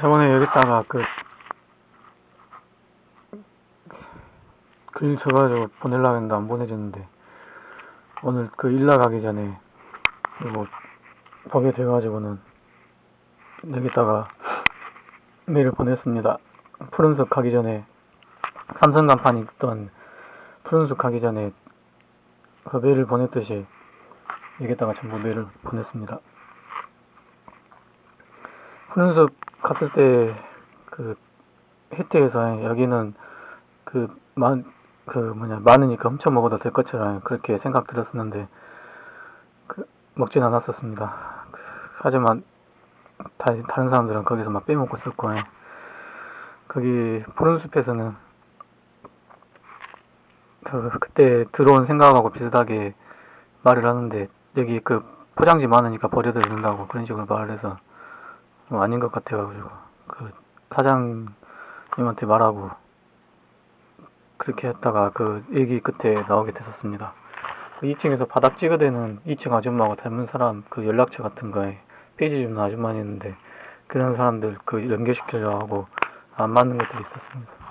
저번에 여기다가 그, 글 줘가지고 보내려고 했는데 안 보내줬는데, 오늘 그 일 나가기 전에, 뭐, 보게 돼가지고는, 여기다가 메일을 보냈습니다. 푸른숲 가기 전에, 삼성 간판이 있던 푸른숲 가기 전에, 그 메일을 보냈듯이, 여기다가 전부 메일을 보냈습니다. 푸른숲 갔을 때, 그, 혜택에서 여기는 그, 많, 그 뭐냐, 많으니까 훔쳐 먹어도 될 것처럼 그렇게 생각 들었었는데, 그, 먹진 않았었습니다. 그, 하지만, 다, 다른 사람들은 거기서 막 빼먹고 있었고, 예. 거기, 푸른숲에서는, 그, 그때 들어온 생각하고 비슷하게 말을 하는데, 여기 그, 포장지 많으니까 버려도 된다고 그런 식으로 말을 해서, 뭐 아닌 것 같아가지고 그 사장님한테 말하고 그렇게 했다가 그 얘기 끝에 나오게 됐었습니다. 그 2층에서 바닥 찍어대는 2층 아줌마하고 닮은 사람 그 연락처 같은 거에 페이지 줍는 아줌마였는데 그런 사람들 그 연결시키려고 하고 안 맞는 것들이 있었습니다.